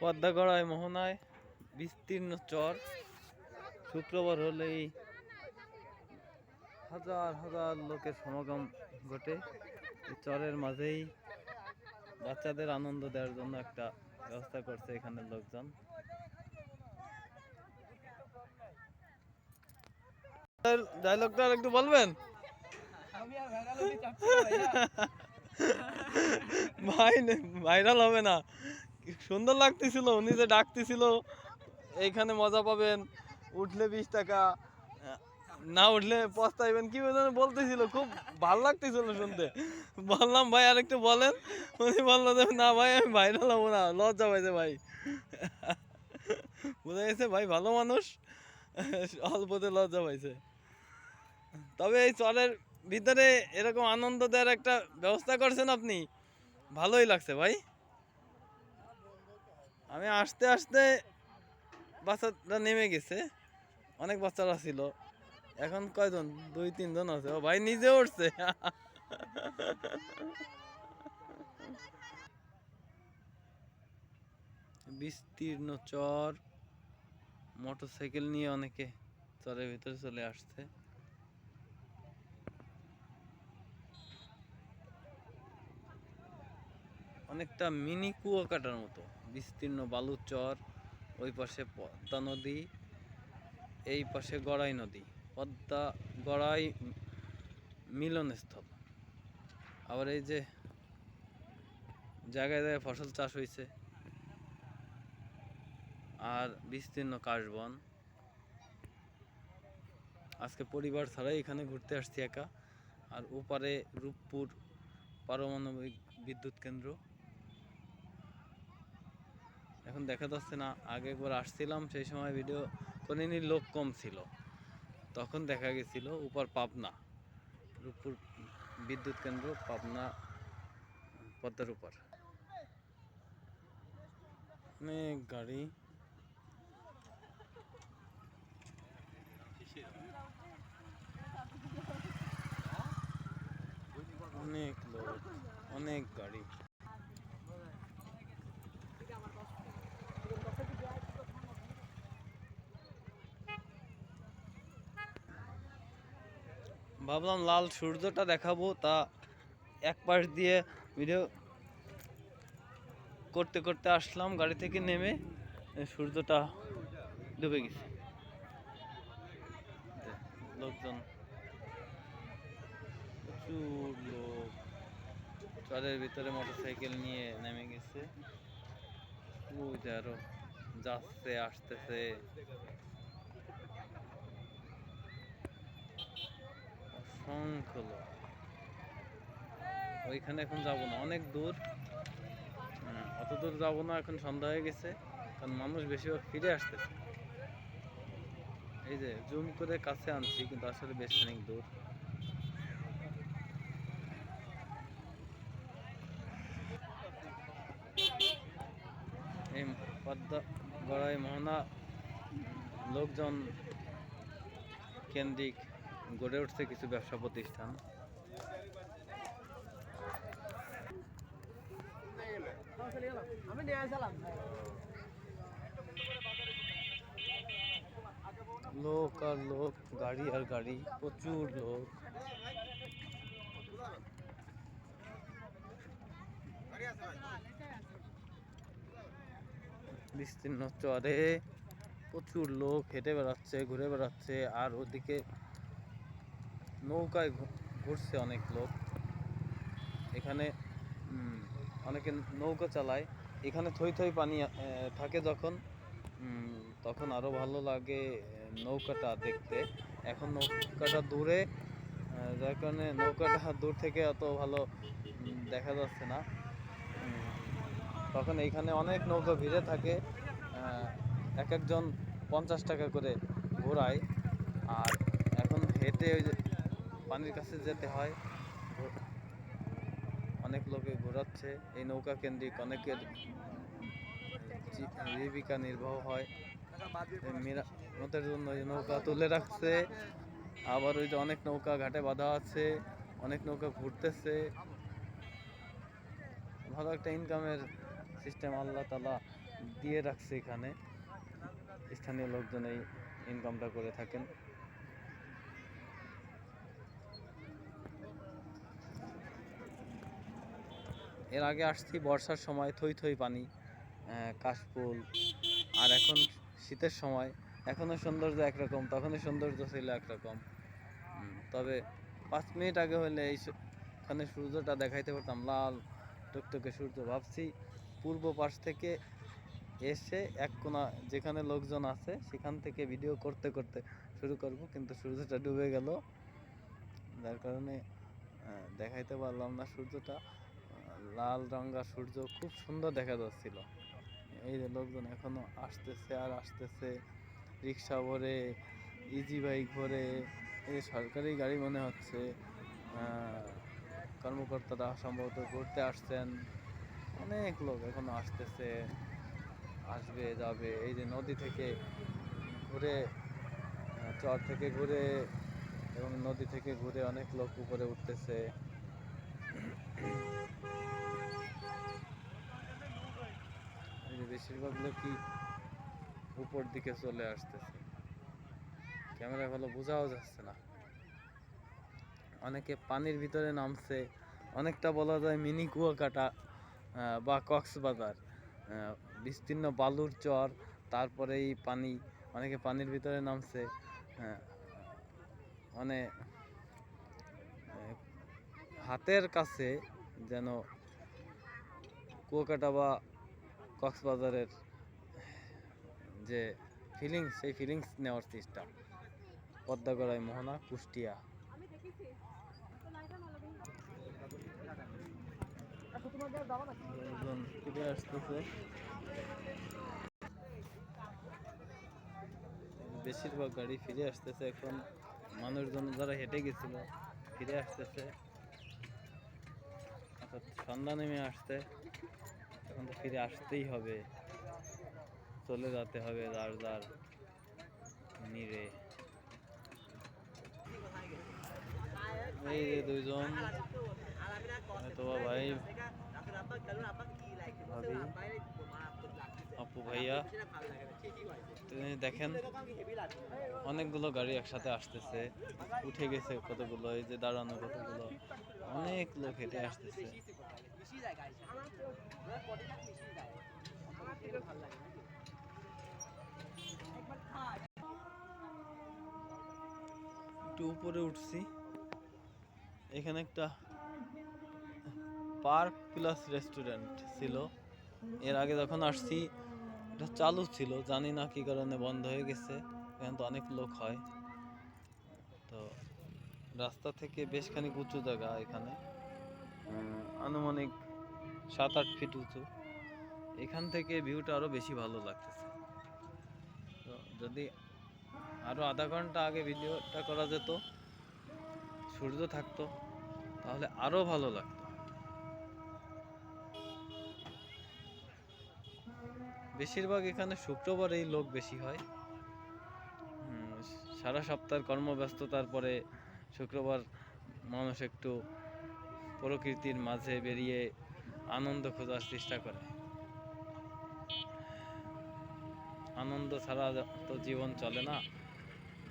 পদ্মাগড়ায় মোহনায় বিস্তীর্ণ চর। শুক্রবার হলেই হাজার হাজার লোকের সমাগম ঘটে। চরের মাঝেই বাচ্চাদের আনন্দ দেওয়ার জন্য একটা ব্যবস্থা করছে এখানের লোকজন। একটু বলবেন? ভাই, ভাইরাল হবে না। সুন্দর লাগতেছিল, উনি যে ডাকতেছিল, এইখানে মজা পাবেন, উঠলে বিশ টাকা, না উঠলে পস্তাইবেন, কি বলতেছিল, খুব ভালো লাগতেছিল শুনতে। বললাম, ভাই, আরেকটু বলেন। উনি বলল যে, না ভাই, আমি ভাইরাল হব না, লজ্জা পাইছে ভাই। বোঝা গেছে, ভাই, ভালো মানুষ, অল্পতে লজ্জা পাইছে। তবে এই চরের ভিতরে এরকম আনন্দ দেওয়ার একটা ব্যবস্থা করছেন আপনি, ভালোই লাগছে ভাই। আমি আসতে আসতে বাচ্চাটা নেমে গেছে, অনেক বাচ্চারা ছিল। এখন কয়জন? দুই, তিনজন আছে। ও ভাই নিজে উঠছে। বিস্তীর্ণ চর, মোটরসাইকেল নিয়ে অনেকে চরের ভিতরে চলে আসছে। অনেকটা মিনি কুয়াকাটার মতো। বিস্তীর্ণ বালুর চর, ওই পাশে পদ্মা নদী, এই পাশে গড়াই নদী। পদ্মা গড়াই মিলনস্থল। আবার এই যে জায়গায় জায়গায় ফসল চাষ হয়েছে আর বিস্তীর্ণ কাশবন। আজকে পরিবার ছাড়াই এখানে ঘুরতে আসছি একা। আর ওপারে রূপপুর পারমাণবিক বিদ্যুৎ কেন্দ্র। এখন দেখা যাচ্ছে না, আগে একবার আসছিলাম, সেই সময় ভিডিও করিনি লোক কম ছিল। তখন দেখা গেছিল, উপর পাবনা, রূপপুর বিদ্যুৎ কেন্দ্র, পাবনা, পদ্মার উপর। অনেক গাড়ি। অনেক লোক, অনেক গাড়ি। ভাবলাম লাল সূর্যটা দেখাবো, তা এক পাশ দিয়ে ভিডিও করতে করতে আসলাম, গাড়ি থেকে নেমে সূর্যটা ডুবে গেছে। লোকজন, প্রচুর লোক। চরের ভিতরে মোটরসাইকেল নিয়ে নেমে গেছে। আরও যাচ্ছে, আসতেছে। অসংখ্য লোক ওইখানে এখন যাব না, অনেক দূর। অত দূর যাব না, এখন সন্ধ্যা হয়ে গেছে, কারণ মানুষ বেশিরভাগ ফিরে আসতেছে। এই যে, জুম করে কাছে আনছি, কিন্তু আসলে বেশ অনেক দূর। এই পদ্মা গড়াই মোহনা লোকজন কেন্দ্রিক গড়ে উঠছে কিছু ব্যবসা প্রতিষ্ঠান। লোক আর লোক, গাড়ি আর গাড়ি, প্রচুর লোক। বিস্তীর্ণ চরে প্রচুর লোক হেঁটে বেড়াচ্ছে, ঘুরে বেড়াচ্ছে, আর ওদিকে নৌকায় ঘুরছে অনেক লোক। এখানে অনেকে নৌকা চালায়। এখানে থই থই পানি থাকে যখন। তখন আরও ভালো লাগে নৌকাটা দেখতে। এখন নৌকাটা দূরে যার কারণে নৌকাটা দূর থেকে অত ভালো দেখা যাচ্ছে না। তখন এইখানে অনেক নৌকা ভিড়ে থাকে। এক একজন পঞ্চাশ টাকা করে ঘোরায়। আর এখন হেঁটে ওই যে পানির কাছে যেতে হয়। অনেক লোকে ঘোরাচ্ছে। এই নৌকা কেন্দ্রিক অনেকের জীবিকা নির্বাহ হয়। জন্য নৌকা তুলে রাখছে। আবার ওই যে অনেক নৌকা ঘাটে বাঁধা আছে। অনেক নৌকা ঘুরতেছে। ভালো একটা ইনকামের সিস্টেম আল্লাহ তালা দিয়ে রাখছে এখানে। স্থানীয় লোকজন এই ইনকামটা করে থাকেন। এর আগে আসছি বর্ষার সময় থই থই পানি কাশফুল আর এখন শীতের সময়। এখনও সৌন্দর্য একরকম তখনই সৌন্দর্য ছিল একরকম। তবে পাঁচ মিনিট আগে হলে এই স- এখানে সূর্যটা দেখাইতে পারতাম লাল টকটকে সূর্য। ভাবছি পূর্ব পাশ থেকে এসে এক কোনা যেখানে লোকজন আছে সেখান থেকে ভিডিও করতে করতে শুরু করব কিন্তু সূর্যটা ডুবে গেল। যার কারণে দেখাইতে পারলাম না সূর্যটা। লাল রঙা সূর্য খুব সুন্দর দেখা যাচ্ছিল। এই যে লোকজন এখনও আসতেছে আর আসতেছে, রিক্সা ভরে ইজি বাইক ভরে, এই সরকারি গাড়ি মনে হচ্ছে কর্মকর্তারা সম্ভবত ঘুরতে আসছেন। অনেক লোক এখনও আসতেছে, আসবে, যাবে। এই যে নদী থেকে ঘুরে চর থেকে ঘুরে এবং নদী থেকে ঘুরে অনেক লোক উপরে উঠতেছে এই যে বেশিরভাগ লোকই উপর দিকে চলে আসতেছে? ক্যামেরা ভালো বোঝাও যাচ্ছে না। অনেকে পানির ভিতরে নামছে, অনেকটা বলা যায় মিনি কুয়াকাটা বা কক্সবাজার বিস্তীর্ণ বালুর চর, তারপরে এই পানি, অনেকে পানির ভিতরে নামছে মানে হাতের কাছে যেন কুয়াকাটা বা কক্সবাজারের যে ফিলিংস সেই ফিলিংস নেওয়ার চেষ্টা। পদ্মাগড়াই মোহনা, কুষ্টিয়া। আসতেছে। বেশিরভাগ গাড়ি ফিরে আসতেছে। এখন মানুষজন যারা হেঁটে গেছিল, ফিরে আসতেছে। সন্ধ্যা নেমে আসতে এখন তো ফিরে আসতেই হবে। চলে যেতে হবে যার যার নিরে। এই যে দুইজন। তোমার ভাই ভাবি। আপু ভাইয়া। দেখেন, অনেকগুলো গাড়ি একসাথে আসতেছে, উঠে গেছে কতগুলো, এই যে দাঁড়ানো কতগুলো, অনেক লোক হেঁটে আসতেছে। একটু উপরে উঠছি। এখানে একটা পার্ক প্লাস রেস্টুরেন্ট ছিল। এর আগে যখন আসছি এটা চালু ছিল, জানি না কি কারণে বন্ধ হয়ে গেছে, এখানে তো অনেক লোক হয়। তো রাস্তা থেকে বেশ খানিক উঁচু জায়গা এখানে। আনুমানিক সাত আট ফিট উঁচু। এখান থেকে ভিউটা আরও বেশি ভালো লাগতেছে। তো যদি আরও আধা ঘণ্টা আগে ভিডিওটা করা যেত, সূর্য থাকতো, তাহলে আরও ভালো লাগতো। বেশিরভাগ এখানে শুক্রবারেই লোক বেশি হয়। সারা সপ্তাহের কর্মব্যস্ততার পরে শুক্রবার মানুষ একটু প্রকৃতির মাঝে বেরিয়ে আনন্দ খোঁজার চেষ্টা করে। আনন্দ ছাড়া তো জীবন চলে না।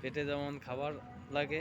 পেটে যেমন খাবার লাগে